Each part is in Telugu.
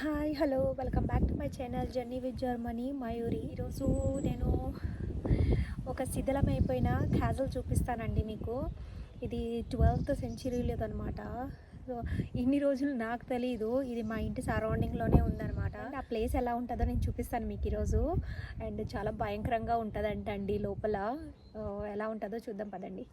Hi hello welcome back to my channel journey with Germany Mayuri. ఈరోజు నేను ఒక శిథిలమైపోయిన క్యాజల్ చూపిస్తానండి మీకు. ఇది ట్వెల్త్ సెంచరీలోదనమాట సో ఇన్ని రోజులు నాకు తెలీదు. ఇది మా ఇంటి సరౌండింగ్లోనే ఉందన్నమాట ఆ ప్లేస్ ఎలా ఉంటుందో నేను చూపిస్తాను మీకు ఈరోజు. అండ్ చాలా భయంకరంగా ఉంటుందంట అండి లోపల ఎలా ఉంటుందో చూద్దాం పదండి.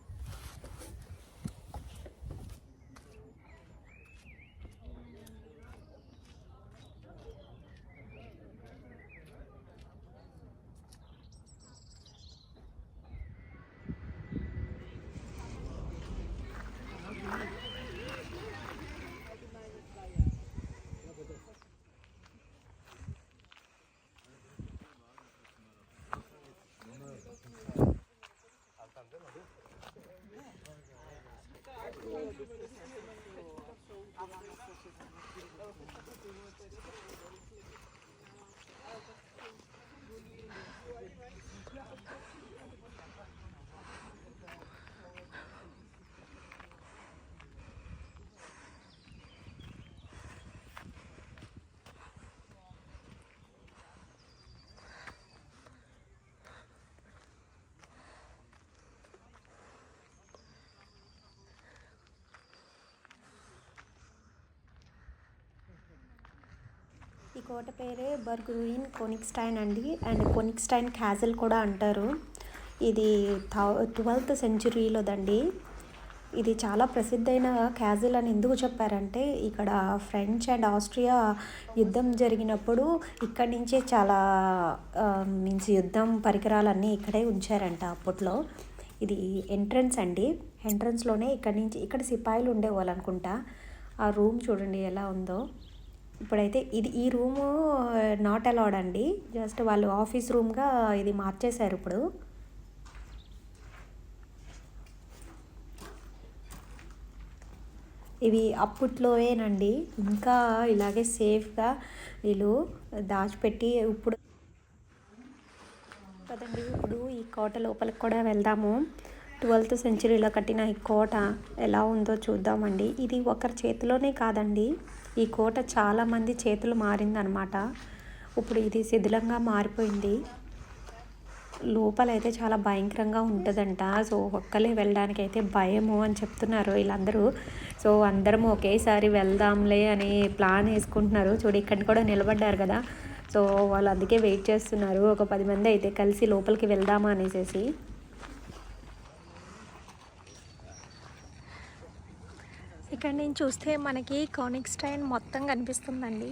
ఈ కోట పేరే బర్గ్రూయిన్ కొనిక్స్టైన్ అండి. అండ్ కొనిక్స్టైన్ క్యాజిల్ కూడా అంటారు. ఇది థౌ ట్వెల్త్ సెంచురీలోదండి. ఇది చాలా ప్రసిద్ధైన క్యాజిల్ అని ఎందుకు చెప్పారంటే ఇక్కడ ఫ్రెంచ్ అండ్ ఆస్ట్రియా యుద్ధం జరిగినప్పుడు ఇక్కడి నుంచే చాలా మీన్స్ యుద్ధం పరికరాలన్నీ ఇక్కడే ఉంచారంట అప్పట్లో. ఇది ఎంట్రన్స్ అండి. ఎంట్రన్స్లోనే ఇక్కడి నుంచి ఇక్కడ సిపాయిలు ఉండేవాళ్ళు అనుకుంటా. ఆ రూమ్ చూడండి ఎలా ఉందో. ఇప్పుడైతే ఇది ఈ రూము నాట్ అలౌడ్ అండి. జస్ట్ వాళ్ళు ఆఫీస్ రూమ్గా ఇది మార్చేశారు ఇప్పుడు. ఇవి అప్పట్లోవేనండి ఇంకా ఇలాగే సేఫ్గా వీళ్ళు దాచిపెట్టి ఇప్పుడు కదండి ఇప్పుడు ఈ కోట లోపలికి కూడా వెళ్దాము. ట్వెల్త్ సెంచరీలో కట్టిన ఈ కోట ఎలా ఉందో చూద్దామండి. ఇది ఒకరి చేతిలోనే కాదండి. ఈ కోట చాలామంది చేతులు మారిందనమాట. ఇప్పుడు ఇది శిథిలంగా మారిపోయింది. లోపలైతే చాలా భయంకరంగా ఉంటుందంట. సో ఒక్కలే వెళ్ళడానికి అయితే భయము అని చెప్తున్నారు వీళ్ళందరూ. సో అందరం ఒకేసారి వెళ్దాంలే అని ప్లాన్ వేసుకుంటున్నారు. చూడు ఇక్కడ కూడా నిలబడ్డారు కదా. సో వాళ్ళు అందుకే వెయిట్ చేస్తున్నారు. ఒక పది మంది అయితే కలిసి లోపలికి వెళ్దామా అనేసి ఇక్కడ నేను చూస్తే మనకి కానిక్ స్టైన్ మొత్తం కనిపిస్తుందండి.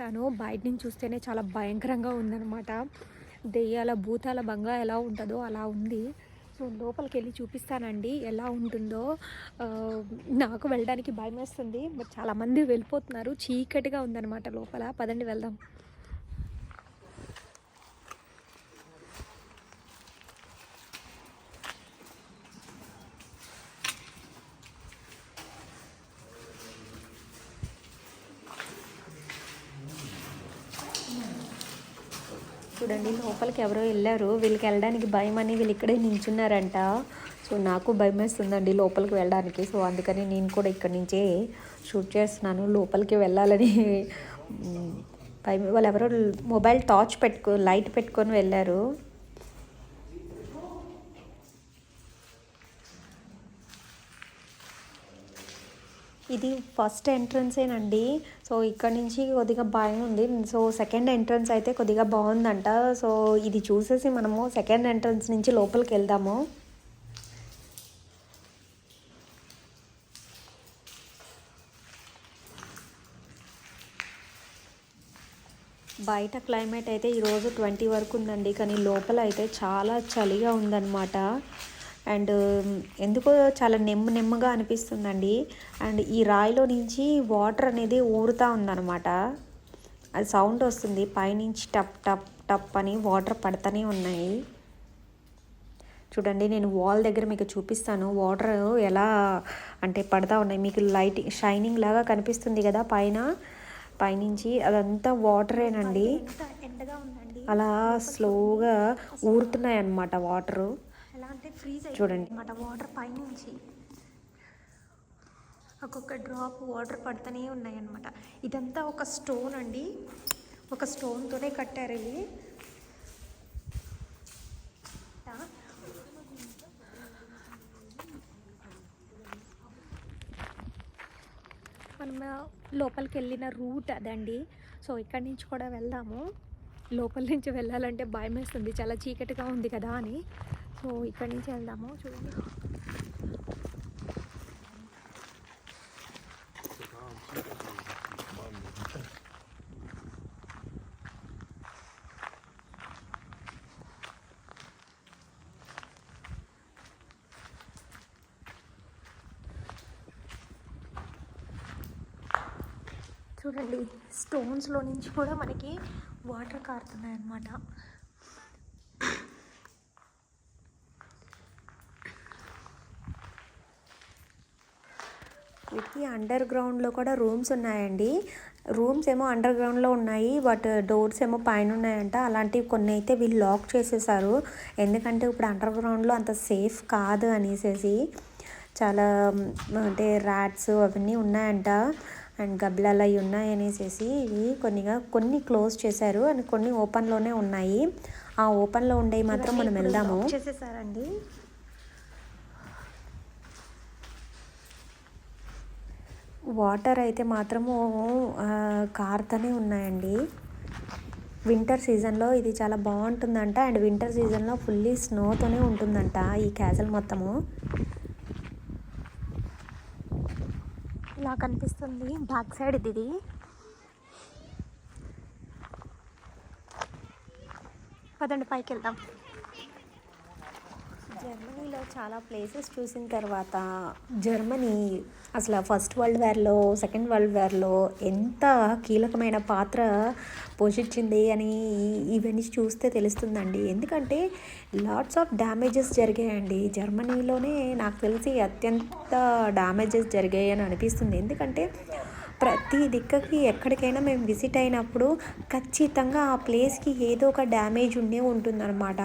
ఇస్తాను బయట నుంచి చూస్తేనే చాలా భయంకరంగా ఉందన్నమాట. దెయ్యాల భూతాల బంగా ఎలా ఉంటుందో అలా ఉంది. సో లోపలికి వెళ్ళి చూపిస్తానండి ఎలా ఉంటుందో. నాకు వెళ్ళడానికి భయం వేస్తుంది బట్ చాలామంది వెళ్ళిపోతున్నారు. చీకటిగా ఉందన్నమాట లోపల. పదండి వెళ్దాం. చూడండి లోపలికి ఎవరో వెళ్ళారు. వీళ్ళకి వెళ్ళడానికి భయం అని వీళ్ళు ఇక్కడే నించున్నారంట. సో నాకు భయం వేస్తుందండి లోపలికి వెళ్ళడానికి. సో అందుకని నేను కూడా ఇక్కడి నుంచే షూట్ చేస్తున్నాను. లోపలికి వెళ్ళాలని భయం. వాళ్ళు ఎవరో మొబైల్ టార్చ్ పెట్టుకో లైట్ పెట్టుకొని వెళ్ళారు. ఇది ఫస్ట్ ఎంట్రన్సేనండి సో ఇక్కడ నుంచి కొద్దిగా భయం ఉంది. సో సెకండ్ ఎంట్రన్స్ అయితే కొద్దిగా బాగుందంట. సో ఇది చూసేసి మనము సెకండ్ ఎంట్రన్స్ నుంచి లోపలికి వెళ్దాము. బయట క్లైమేట్ అయితే ఈరోజు ట్వంటీ వరకు ఉందండి. కానీ లోపల అయితే చాలా చలిగా ఉందన్నమాట. అండ్ ఎందుకో చాలా నెమ్మ నెమ్మగా అనిపిస్తుందండి. అండ్ ఈ రాయిలో నుంచి వాటర్ అనేది ఊరుతూ ఉందన్నమాట. అది సౌండ్ వస్తుంది. పైనుంచి టప్ టప్ టప్ అని వాటర్ పడతానే ఉన్నాయి. చూడండి నేను వాల్ దగ్గర మీకు చూపిస్తాను. వాటర్ ఎలా అంటే పడతా ఉన్నాయి. మీకు లైట్ షైనింగ్ లాగా కనిపిస్తుంది కదా పైన. పైనుంచి అదంతా వాటరేనండి. అలా స్లోగా ఊరుతున్నాయి అన్నమాట వాటరు. అంటే ఫ్రీజ్ చూడండి. అనమాట వాటర్ పైనుంచి. ఒక్కొక్క డ్రాప్ వాటర్ పడుతూనే ఉన్నాయి అన్నమాట ఇదంతా ఒక స్టోన్ అండి. ఒక స్టోన్తోనే కట్టారు ఇవి. మనం లోపలికి వెళ్ళిన రూట్ అదండి. సో ఇక్కడి నుంచి కూడా వెళ్దాము. లోపల నుంచి వెళ్ళాలంటే భయం వేస్తుంది చాలా చీకటిగా ఉంది కదా అని. సో ఇక్కడి నుంచి వెళ్దాము చూడండి. చూడండి స్టోన్స్లో నుంచి కూడా మనకి వాటర్ కారుతున్నాయి అన్నమాట వీటికి అండర్ గ్రౌండ్లో కూడా రూమ్స్ ఉన్నాయండి. రూమ్స్ ఏమో అండర్ గ్రౌండ్లో ఉన్నాయి బట్ డోర్స్ ఏమో పైన ఉన్నాయంట. అలాంటివి కొన్ని అయితే వీళ్ళు లాక్ చేసేసారు. ఎందుకంటే ఇప్పుడు అండర్ గ్రౌండ్లో అంత సేఫ్ కాదు అనేసి చాలా అంటే ర్యాట్స్ అవన్నీ ఉన్నాయంట. అండ్ గబ్బిలాలు అవి ఉన్నాయి అనేసి ఇవి కొన్నిగా కొన్ని క్లోజ్ చేశారు అండ్ కొన్ని ఓపెన్లోనే ఉన్నాయి. ఆ ఓపెన్లో ఉండేవి మాత్రం మనం వెళ్దాము. చేసేసారండి. వాటర్ అయితే మాత్రము కారుతూనే ఉన్నాయండి. వింటర్ సీజన్లో ఇది చాలా బాగుంటుందంట. అండ్ వింటర్ సీజన్లో ఫుల్లీ స్నోతోనే ఉంటుందంట ఈ క్యాసల్ మొత్తము. ఇలా కనిపిస్తుంది బ్యాక్ సైడ్ ఇది పదండి పైకి వెళ్దాం జర్మనీలో చాలా ప్లేసెస్ చూసిన తర్వాత జర్మనీ అసలు ఫస్ట్ వరల్డ్ వార్లో సెకండ్ వరల్డ్ వార్లో ఎంత కీలకమైన పాత్ర పోషించింది అని ఇవన్నీ చూస్తే తెలుస్తుందండి. ఎందుకంటే లాట్స్ ఆఫ్ డ్యామేజెస్ జరిగాయండి. జర్మనీలోనే నాకు తెలిసి అత్యంత డ్యామేజెస్ జరిగాయి అని అనిపిస్తుంది. ఎందుకంటే ప్రతి దిక్కకి ఎక్కడికైనా మేము విజిట్ అయినప్పుడు ఖచ్చితంగా ఆ ప్లేస్కి ఏదో ఒక డ్యామేజ్ ఉండే ఉంటుందన్నమాట.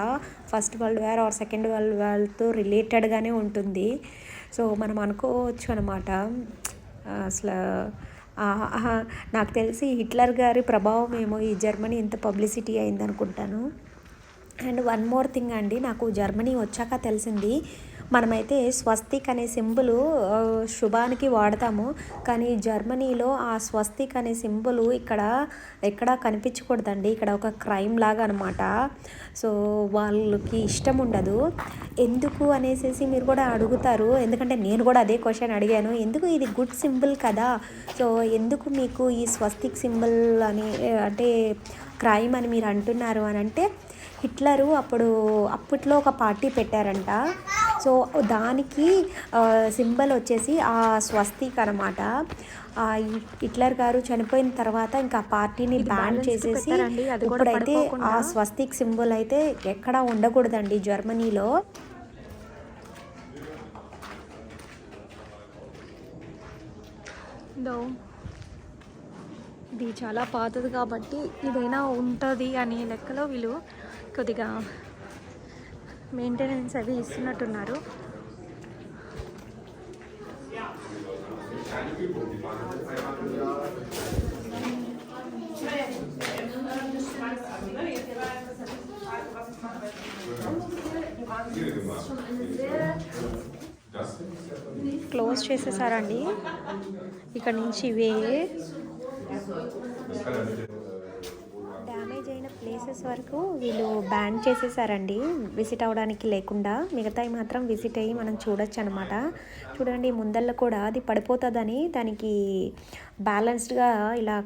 First world war or second world వార్తో రిలేటెడ్గానే ఉంటుంది. సో మనం అనుకోవచ్చు అనమాట అసలు నాకు తెలిసి హిట్లర్ గారి ప్రభావం ఏమో ఈ జర్మనీ ఇంత పబ్లిసిటీ అయిందనుకుంటాను. అండ్ వన్ మోర్ థింగ్ అండి నాకు జర్మనీ వచ్చాక తెలిసింది. మనమైతే స్వస్తిక్ అనే సింబల్ శుభానికి వాడతాము. కానీ జర్మనీలో ఆ స్వస్తిక్ అనే సింబల్ ఇక్కడ ఎక్కడ కనిపించకూడదండి. ఇక్కడ ఒక క్రైమ్ లాగా అనమాట సో వాళ్ళకి ఇష్టం ఉండదు. ఎందుకు అనేసి మీరు కూడా అడుగుతారు. ఎందుకంటే నేను కూడా అదే క్వశ్చన్ అడిగాను. ఎందుకు ఇది గుడ్ సింబల్ కదా? సో ఎందుకు మీకు ఈ స్వస్తిక్ సింబల్ అని అంటే క్రైమ్ అని మీరు అంటున్నారు అని అంటే హిట్లరు అప్పుడు అప్పట్లో ఒక పార్టీ పెట్టారంట. సో దానికి సింబల్ వచ్చేసి ఆ స్వస్తిక్ అనమాట హిట్లర్ గారు చనిపోయిన తర్వాత ఇంకా ఆ పార్టీని బ్యాన్ చేసేసి ఇప్పుడైతే ఆ. స్వస్తిక్ సింబల్ అయితే ఎక్కడా ఉండకూడదండి జర్మనీలో ఇది చాలా పాతది కాబట్టి ఇదైనా ఉంటుంది అనే లెక్కలో వీళ్ళు కొద్దిగా మెయింటెనెన్స్ అవి ఇస్తున్నట్టున్నారు. క్లోజ్ చేసేసారండి. ఇక్కడ నుంచి ఇవే. ప్లేసెస్ వరకు వీళ్ళు బ్యాన్ చేసేసారండి. విజిట్ అవ్వడానికి లేకుండా. మిగతాయి మాత్రం విజిట్ అయ్యి మనం చూడొచ్చు అనమాట చూడండి ముందల్లో కూడా అది పడిపోతుందని దానికి బ్యాలెన్స్డ్గా ఇలా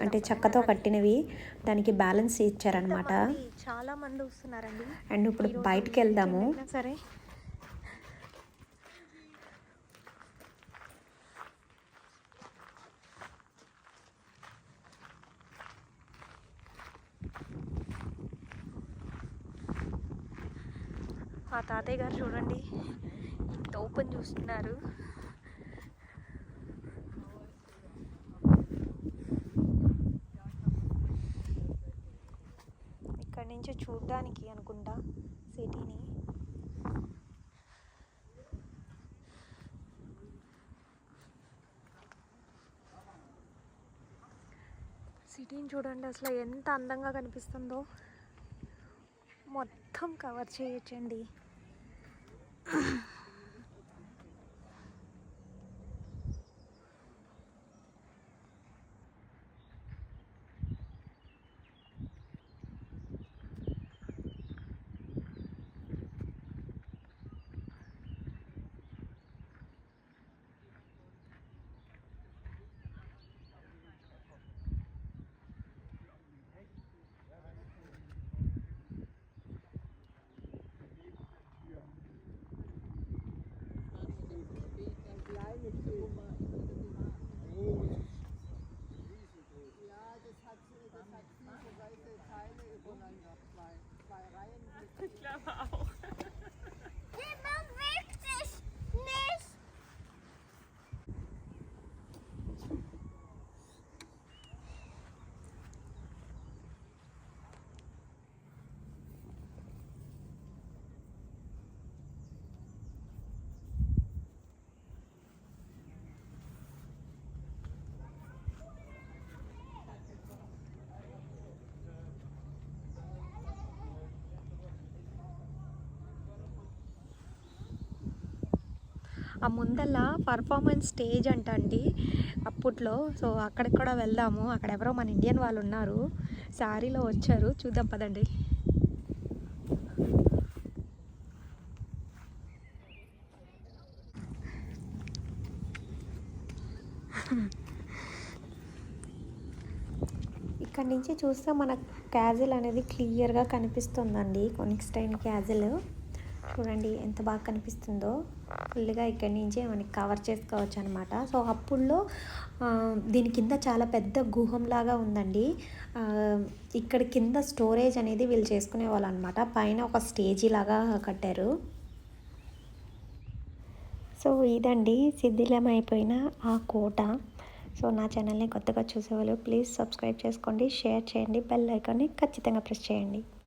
అంటే చెక్కతో కట్టినవి దానికి బ్యాలెన్స్ ఇచ్చారనమాట. చాలా మంది వస్తున్నారండి. అండ్ ఇప్పుడు బయటికి వెళ్దాము. సరే మా తాతయ్య గారు చూడండి. ఇంత ఓపెన్ చూస్తున్నారు. ఇక్కడ నుంచి చూడడానికి అనుకుంటా సిటీని. సిటీని చూడండి అసలు ఎంత అందంగా కనిపిస్తుందో. మొత్తం కవర్ చేయొచ్చండి. Ugh. Aynı bir şey. ఆ ముందల పర్ఫార్మెన్స్ స్టేజ్ అంట అండి. అప్పట్లో సో అక్కడికి కూడా వెళ్దాము. అక్కడ ఎవరో మన ఇండియన్ వాళ్ళు ఉన్నారు. శారీలో వచ్చారు. చూద్దాం పదండి. ఇక్కడ నుంచి చూస్తే మన క్యాజిల్ అనేది క్లియర్గా కనిపిస్తుందండి. Konigstein castle. చూడండి ఎంత బాగా కనిపిస్తుందో. ఫుల్గా ఇక్కడి నుంచే మనకి కవర్ చేసుకోవచ్చు అనమాట సో అప్పుల్లో దీని కింద చాలా పెద్ద గుహంలాగా ఉందండి. ఇక్కడ కింద స్టోరేజ్ అనేది వీళ్ళు చేసుకునే వాళ్ళు అనమాట పైన ఒక స్టేజీ లాగా కట్టారు. సో ఇదండి. శిథిలమైపోయిన ఆ కోట. సో నా ఛానల్ని కొత్తగా చూసేవాళ్ళు ప్లీజ్ సబ్స్క్రైబ్ చేసుకోండి షేర్ చేయండి బెల్ ఐకాన్ని ఖచ్చితంగా ప్రెస్ చేయండి.